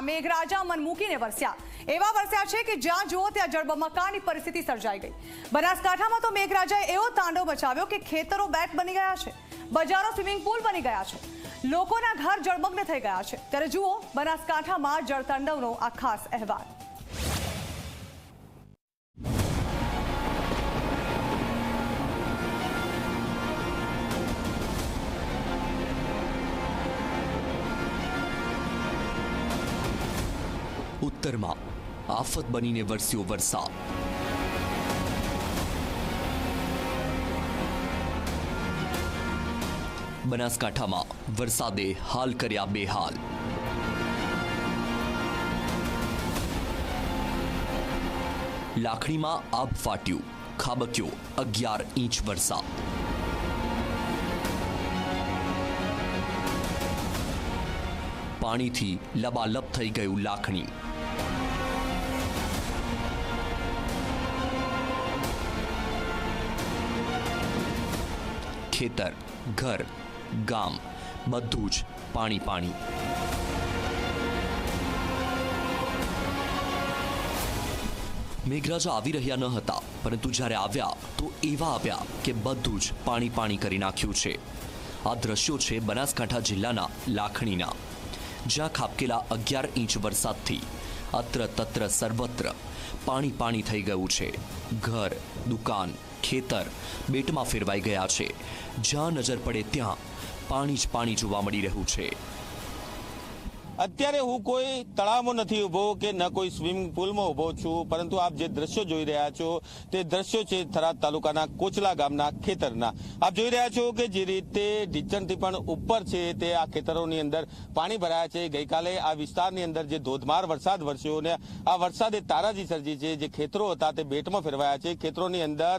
મેઘરાજા મન મૂકીને વરસ્યા. એવા વરસ્યા છે કે જ્યાં જુઓ ત્યાં જળબમકાની પરિસ્થિતિ સર્જાઈ ગઈ. બનાસકાંઠામાં તો મેઘરાજાએ એવો તાંડવ મચાવ્યો કે ખેતરો બેટ બની ગયા છે. બજારો સ્વિમિંગ પુલ બની ગયા છે. લોકોના ઘર જળમગ્ન થઈ ગયા છે. ત્યારે જુઓ બનાસકાંઠામાં જળતાંડવનો આ ખાસ અહેવાલ. ઉત્તરમાં આફત બનીને વરસ્યો વરસાદ. બનાસકાંઠામાં વરસાદે હાલ કર્યા બેહાલ. લાખણીમાં આબ ફાટ્યું, ખાબક્યો અગિયાર ઇંચ વરસાદ. પાણીથી લબાલબ થઈ ગયું લાખણી. ખેતર, ઘર, ગામ, બધું જ પાણી પાણી. મેઘરાજા આવી રહ્યા ન હતા, પરંતુ જ્યારે આવ્યા તો એવા આવ્યા કે બધું જ પાણી પાણી કરી નાખ્યું છે. આ દ્રશ્યો છે બનાસકાંઠા જિલ્લાના લાખણીના. જ્યાં ખાબકેલા અગિયાર ઇંચ વરસાદથી અત્ર તત્ર સર્વત્ર પાણી પાણી થઈ ગયું છે. ઘર, દુકાન ખેતર બેટમાં ફેરવાઈ ગયા છે. જ્યાં નજર પડે ત્યાં પાણી જ પાણી જોવા મળી રહ્યું છે. અત્યારે હું કોઈ તળાવમાં નથી ઊભો કે ન કોઈ સ્વિમિંગ પુલમાં ઊભો છું, પરંતુ આપ જે દ્રશ્યો જોઈ રહ્યા છો તે દ્રશ્યો છે થરાદ તાલુકાના કોચલા ગામના ખેતરના. આપ જોઈ રહ્યા છો કે જે રીતે ઢીચણથી પણ ઉપર છે તે આ ખેતરોની અંદર પાણી ભરાયા છે. ગઈકાલે આ વિસ્તારની અંદર જે ધોધમાર વરસાદ વરસ્યો અને આ વરસાદે તારાજી સર્જી છે. જે ખેતરો હતા તે બેટમાં ફેરવાયા છે. ખેતરોની અંદર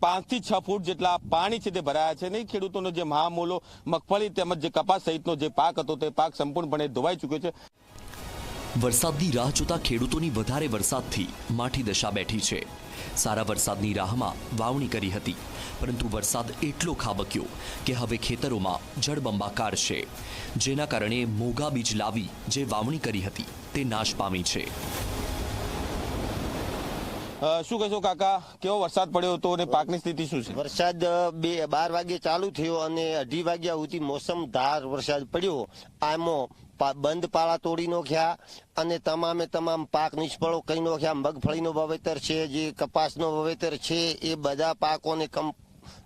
પાંચથી છ ફૂટ જેટલા પાણી છે તે ભરાયા છે. નહીં, ખેડૂતોનો જે મહામૂલો, મગફળી તેમજ જે કપાસ સહિતનો જે પાક હતો તે પાક સંપૂર્ણપણે ધોવાઈ ચૂક્યો છે. વરસાદની રાહ જોતા ખેડૂતોની વધારે વરસાદથી માઠી દશા બેઠી છે. સારા વરસાદની રાહમાં વાવણી કરી હતી, પરંતુ વરસાદ એટલો ખાબક્યો કે હવે ખેતરોમાં જળબંબાકાર છે. જેના કારણે મોગા બીજ લાવી જે વાવણી કરી હતી તે નાશ પામી છે. શું કહેશો કાકા? કેવો વરસાદ પડ્યો હતો અને પાકની સ્થિતિ શું છે? વરસાદ બે, બાર વાગે ચાલુ થયો અને અઢી વાગ્યા સુધી મોસમ ધાર વરસાદ પડ્યો. આમાં બંધ પાળા તોડી નાખ્યા અને તમામે તમામ પાક નિષ્ફળો કરી નાખ્યા. મગફળીનો વાવેતર છે, જે કપાસનો વાવેતર છે, એ બધા પાકોને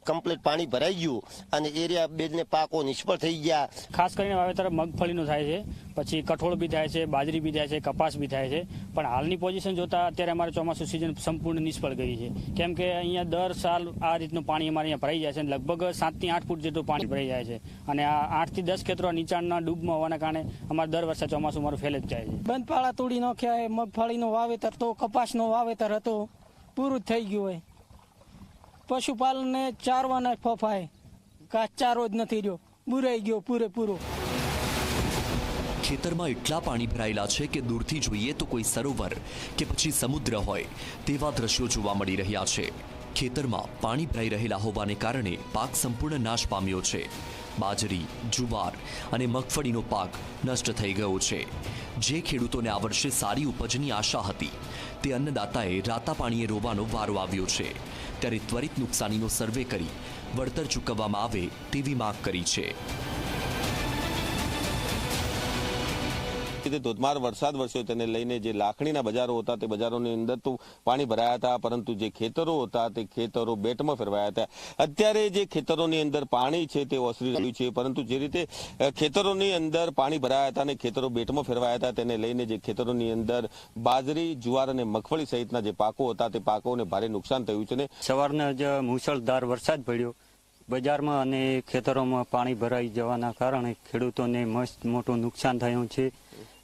કમ્પ્લીટ પાણી ભરાઈ ગયું અને એરિયા બેદને પાકો નિષ્ફળ થઈ ગયા. ખાસ કરીને વાવેતર મગફળીનું થાય છે પછી કઠોળ બી થાય છે બાજરી બી થાય છે કપાસ બી થાય છે. પણ હાલની પોઝિશન જોતા અત્યારે અમારે ચોમાસું સિઝન સંપૂર્ણ નિષ્ફળ ગઈ છે. કેમ કે અહીંયા દર સાલ આ રીતનું પાણી અમારે અહીંયા ભરાઈ જાય છે અને લગભગ સાતથી આઠ ફૂટ જેટલું પાણી ભરાઈ જાય છે. અને આ આઠથી દસ ખેતરો નીચાણના ડૂબમાં હોવાના કારણે અમારે દર વર્ષે ચોમાસું અમારું ફેલ જ જાય છે. બંધ પાળા તોડી નાખ્યા મગફળીનું વાવેતર તો કપાસનું વાવેતર હતો. પૂરું જ થઈ ગયું હોય. પશુપાલનને ચારવાના ફફાય કાચારો જ નથી રહ્યો. બુરાઈ ગયો પૂરેપૂરો. ખેતરમાં એટલા પાણી ભરાયેલા છે કે દૂરથી જોઈએ તો કોઈ સરોવર કે પછી સમુદ્ર હોય તેવા દ્રશ્યો જોવા મળી રહ્યા છે. ખેતરમાં પાણી ભરાઈ રહેલા હોવાને કારણે પાક સંપૂર્ણ નાશ પામ્યો છે. બાજરી, જુવાર અને મગફળીનો પાક નષ્ટ થઈ ગયો છે. જે ખેડૂતોને આ વર્ષે સારી ઉપજની આશા હતી. તે અન્નદાતાએ રાતા પાણીએ રોવાનો વારો આવ્યો છે. ત્યારે ત્વરિત નુકસાનીનો સર્વે કરી વળતર ચૂકવવામાં આવે તેવી માંગ કરી છે. તે ધોધમાર વરસાદ વરસ્યો તેને લઈને જે લાખણીના બજારો હતા તે બજારોની અંદર તો પાણી ભરાયા હતા, પરંતુ જે ખેતરો હતા તે ખેતરો બેટમાં ફેરવાયા હતા. અત્યારે જે ખેતરોની અંદર પાણી છે તે ઓસરી રહ્યું છે, પરંતુ જે રીતે ખેતરોની અંદર પાણી ભરાયા હતા અને ખેતરો બેટમાં ફેરવાયા હતા તેને લઈને જે ખેતરોની અંદર બાજરી, જુવાર અને મગફળી સહિતના જે પાકો હતા તે પાકોને ભારે નુકસાન થયું છે ને સવારના જ મુસળધાર વરસાદ પડ્યો. બજારમાં અને ખેતરોમાં પાણી ભરાઈ જવાના કારણે ખેડૂતોને મસ્ત મોટું નુકસાન થયું છે.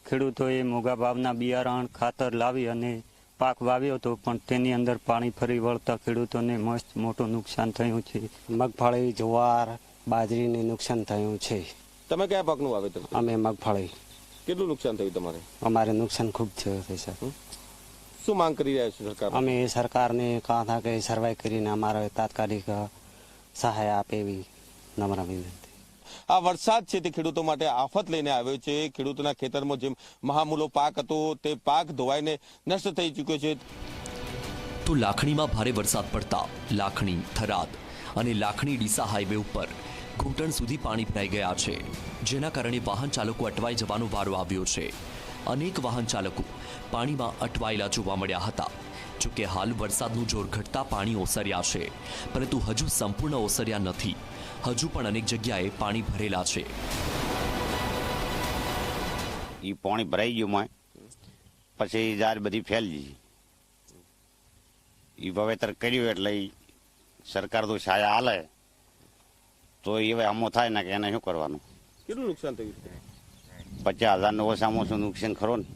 ખેડૂતોએ મોંઘા ભાવના બિયારણ ખાતર લાવી અને પાક વાવ્યો હતો પણ તેની અંદર પાણી ફરી વળતા ખેડૂતોને મસ્ત મોટું નુકસાન થયું છે. મગફળી જુવાર બાજરીને નુકસાન થયું છે. તમે કયા પાકનું વાવેતર અમે મગફળી. કેટલું નુકસાન થયું તમારે? અમારે નુકસાન ખૂબ થયું છે સર. શું માંગ કરી રહ્યા છો સરકાર? અમે સરકારને કહા હતા કે સર્વાઈ કરીને અમારે તાત્કાલિક સહાય આપે એવી નમ્ર વિનંતી. આ વરસાદ છે તે ખેડૂતો માટે આફત લઈને આવ્યો છે. ખેડૂતોના ખેતરમાં જેમ મહામૂલો પાક હતો, તે પાક ધોવાઈને નષ્ટ થઈ ચૂક્યો છે. તો લાખણીમાં ભારે વરસાદ પડતા લાખણી, થરાદ અને લાખણી ડીસા હાઈવે ઉપર ઘૂંટણ સુધી પાણી ભરાઈ ગયા છે. જેના કારણે વાહન ચાલકો અટવાઈ જવાનો વારો આવ્યો છે. અનેક વાહન ચાલકો પાણીમાં અટવાયેલા જોવા મળ્યા હતા. જોકે હાલ વરસાદનું જોર ઘટતા પાણી ઓસર્યા છે પરંતુ હજુ સંપૂર્ણ ઓસર્યા નથી. હજુ પણ અનેક જગ્યાએ પાણી ભરેલા છે. એ પાણી ભરાઈ ગયું માં પછી જાર બધી ફેલી એ વાવેતર કર્યું એટલે સરકાર તો છાયા હાલે. તો એ હવે આમો થાય ને કે એને શું કરવાનું? કેટલું નુકસાન થયું? પચાસ હજારનું ઓછામાં ઓછું નુકસાન ખરો ને.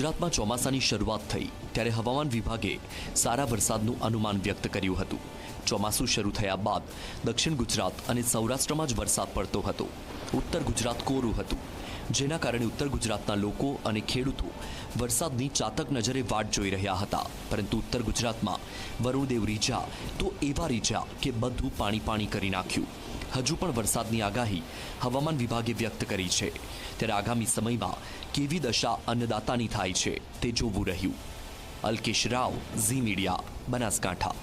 ગુજરાતમાં ચોમાસાની શરૂઆત થઈ ત્યારે હવામાન વિભાગે સારા વરસાદનું અનુમાન વ્યક્ત કર્યું હતું. ચોમાસું શરૂ થયા બાદ દક્ષિણ ગુજરાત અને સૌરાષ્ટ્રમાં જ વરસાદ પડતો હતો. ઉત્તર ગુજરાત કોરું હતું. જેના કારણે ઉત્તર ગુજરાતના લોકો અને ખેડૂતો વરસાદની ચાતક નજરે વાટ જોઈ રહ્યા હતા. પરંતુ ઉત્તર ગુજરાતમાં વરુણદેવ રીજા તો એવા રીજા કે બધું પાણી પાણી કરી નાખ્યું. હજુ પણ વરસાદની આગાહી હવામાન વિભાગે વ્યક્ત કરી છે. ત્યારે આગામી સમયમાં કેવી દશા અન્નદાતાની થાય છે તે જોવું રહ્યું. Alkesh Rao, Zee media, Banaskantha.